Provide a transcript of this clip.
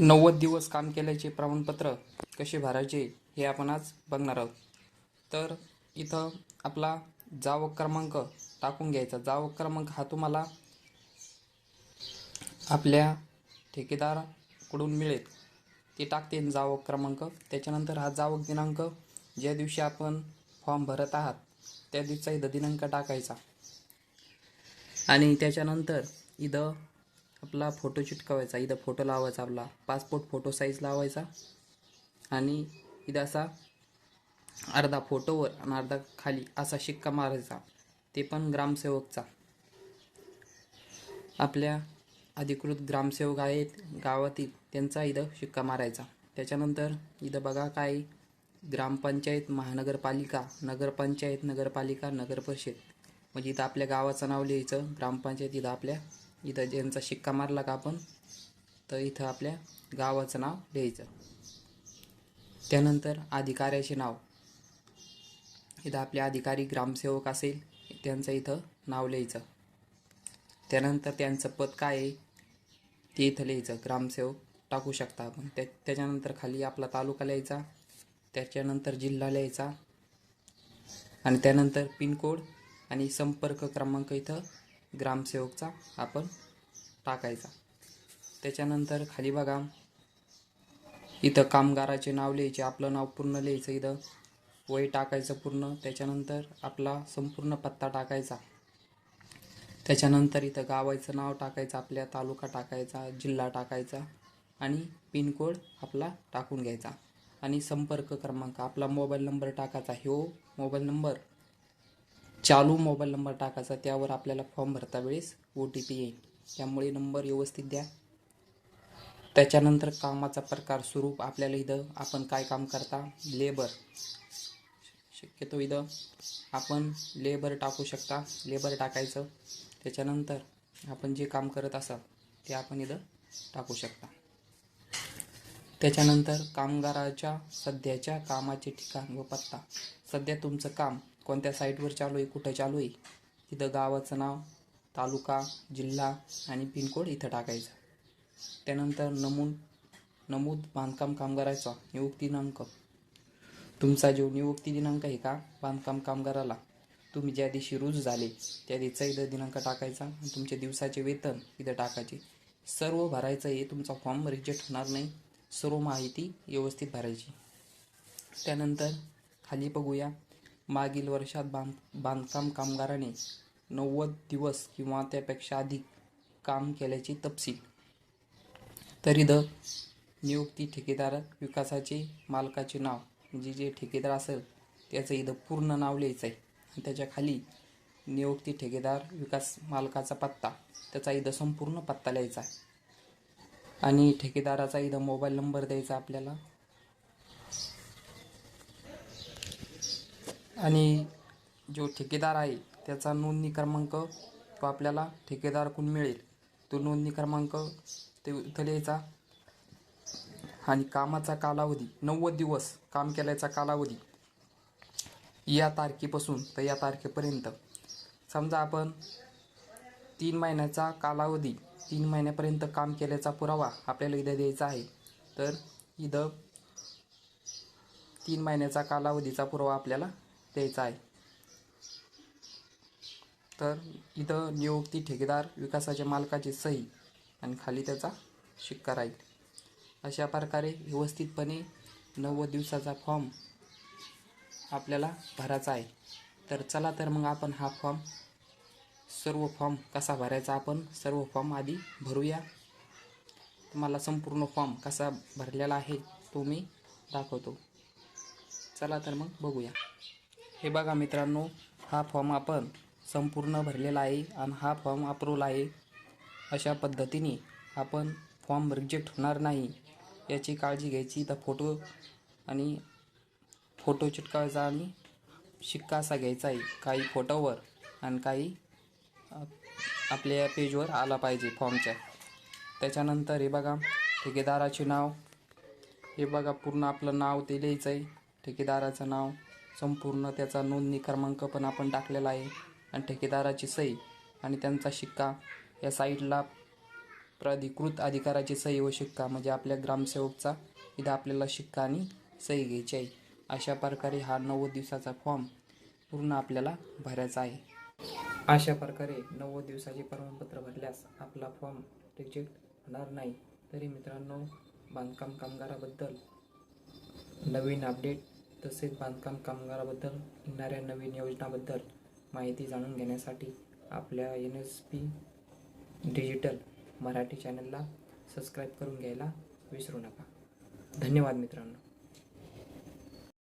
नव्वद दिवस काम केल्याचे प्रमाणपत्र कसे भरायचे हे आपण आज बघणार आहोत. तर इथं आपला जावक क्रमांक टाकून घ्यायचा. जावक क्रमांक हा तुम्हाला आपल्या ठेकेदाराकडून मिळेल. ते टाकते जावक क्रमांक. त्याच्यानंतर हा जावक दिनांक ज्या दिवशी आपण फॉर्म भरत आहात त्या दिवसा इथं दिनांक टाकायचा. आणि त्याच्यानंतर इथं आपला फोटो चिटकवायचा इथं फोटो लावायचा आपला पासपोर्ट फोटो साईज लावायचा. आणि इथं असा अर्धा फोटोवर आणि अर्धा खाली असा शिक्का मारायचा. ते पण ग्रामसेवकचा. आपल्या अधिकृत ग्रामसेवक आहेत गावातील त्यांचा इथं शिक्का मारायचा. त्याच्यानंतर इथं बघा काय ग्रामपंचायत महानगरपालिका नगरपंचायत नगरपालिका नगरपरिषद. म्हणजे इथं आपल्या गावाचं नाव लिहायचं ग्रामपंचायत इथं आपल्या इथं ज्यांचा शिक्का मारला का आपण तर इथं आपल्या गावाचं नाव लिहायचं. त्यानंतर अधिकाऱ्याचे नाव. इथं आपले अधिकारी ग्रामसेवक असेल त्यांचं इथं नाव लिहायचं. त्यानंतर त्यांचं पद काय आहे ते इथं लिहायचं. ग्रामसेवक टाकू शकता आपण. त्या त्याच्यानंतर खाली आपला तालुका लिहायचा त्याच्यानंतर जिल्हा लिहायचा आणि त्यानंतर पिनकोड आणि संपर्क क्रमांक इथं ग्रामसेवकचा आपण टाकायचा. त्याच्यानंतर खाली बघा. इथं कामगाराचे नाव लिहायचे आपलं नाव पूर्ण लिहायचं इथं. वय टाकायचं पूर्ण. त्याच्यानंतर आपला संपूर्ण पत्ता टाकायचा. त्याच्यानंतर इथं गावाचं नाव टाकायचं आपल्या तालुका टाकायचा जिल्हा टाकायचा आणि पिनकोड आपला टाकून घ्यायचा. आणि संपर्क क्रमांक आपला मोबाईल नंबर टाकायचा. ह्यो मोबाईल नंबर चालू मोबाईल नंबर टाकायचा त्यावर आपल्याला फॉर्म भरता वेळेस ओ टी पी येईल. त्यामुळे नंबर व्यवस्थित द्या. त्याच्यानंतर कामाचा प्रकार स्वरूप आपल्याला इथं आपण काय काम करता? लेबर. शक्यतो इथं आपण लेबर टाकू शकता. लेबर टाकायचं. त्याच्यानंतर आपण जे काम करत असाल ते आपण इथं टाकू शकता. त्याच्यानंतर कामगाराच्या सध्याच्या कामाचे ठिकाण व पत्ता. सध्या तुमचं काम कोणत्या साईटवर चालू आहे कुठं चालू आहे तिथं गावाचं नाव तालुका जिल्हा आणि पिनकोड इथं टाकायचा. त्यानंतर नमून नमूद बांधकाम कामगाराचा नियुक्ती दिनांक. तुमचा जो नियुक्ती दिनांक आहे का बांधकाम कामगाराला तुम्ही ज्या दिवशी रुजू झाले त्या दिवसा इथं दिनांक टाकायचा तुमचे दिवसाचे वेतन इथं टाकायचे. सर्व भरायचं हे तुमचा फॉर्म रिजेक्ट होणार नाही सर्व माहिती व्यवस्थित भरायची. त्यानंतर खाली बघूया मागील वर्षात बांध बांधकाम कामगाराने नव्वद दिवस किंवा त्यापेक्षा अधिक काम केल्याचे तपशील. तर इथं नियुक्ती ठेकेदार विकासाचे मालकाचे नाव जे जे ठेकेदार असेल त्याचं इथं पूर्ण नाव लिहायचं आहे आणि त्याच्याखाली नियुक्ती ठेकेदार विकास मालकाचा पत्ता त्याचा इथं संपूर्ण पत्ता लिहायचा आहे. आणि ठेकेदाराचा इथं मोबाईल नंबर द्यायचा आपल्याला आणि जो ठेकेदार आहे त्याचा नोंदणी क्रमांक तो आपल्याला ठेकेदारकडून मिळेल. तो नोंदणी क्रमांक ते इथं लिहायचा. आणि कामाचा कालावधी नव्वद दिवस काम केल्याचा कालावधी या तारखेपासून तर या तारखेपर्यंत. समजा आपण तीन महिन्याचा कालावधी तीन महिन्यापर्यंत काम केल्याचा पुरावा आपल्याला इथं द्यायचा आहे तर इथं तीन महिन्याचा कालावधीचा पुरावा आपल्याला द्यायचा आहे. तर इथं नियुक्ती ठेकेदार विकासाच्या मालकाची सही आणि खाली त्याचा शिक्का राहील. अशा प्रकारे व्यवस्थितपणे नव्वद दिवसाचा फॉर्म आपल्याला भरायचा आहे. तर चला तर मग आपण हा फॉर्म सर्व फॉर्म कसा भरायचा आपण सर्व फॉर्म आधी भरूया. तुम्हाला संपूर्ण फॉर्म कसा भरलेला आहे तो मी दाखवतो. चला तर मग बघूया. हे बघा मित्रांनो हा फॉर्म आपण संपूर्ण भरलेला आहे आणि हा फॉर्म अप्रूव्हल आहे. अशा पद्धतीने आपण फॉर्म रिजेक्ट होणार नाही. याची काळजी घ्यायची. तर फोटो आणि फोटो चिटकावायचा आणि शिक्का असा घ्यायचा आहे. काही फोटोवर आणि काही आपल्या पेजवर आला पाहिजे फॉर्मच्या त्याच्यानंतर हे बघा ठेकेदाराचे नाव. हे बघा पूर्ण आपलं नाव ते लिहायचं आहे. ठेकेदाराचं नाव. संपूर्ण त्याचा नोंदणी क्रमांक पण आपण टाकलेला आहे. आणि ठेकेदाराची सही आणि त्यांचा शिक्का या साईडला प्राधिकृत अधिकाराची सही व शिक्का म्हणजे आपल्या ग्रामसेवकचा इथं आपल्याला शिक्का आणि सही घ्यायची आहे. अशा प्रकारे हा नव्वद दिवसाचा फॉर्म पूर्ण आपल्याला भरायचा आहे. अशा प्रकारे नव्वद दिवसाचे प्रमाणपत्र भरल्यास आपला फॉर्म रिजेक्ट होणार नाही. तरी मित्रांनो बांधकाम कामगाराबद्दल नवीन अपडेट तसेच बांधकाम कामगाराबद्दल येणाऱ्या नवीन योजनाबद्दल माहिती जाणून घेण्यासाठी आपल्या N S P digital Marathi चॅनलला सबस्क्राईब करून घ्यायला विसरू नका. धन्यवाद मित्रांनो.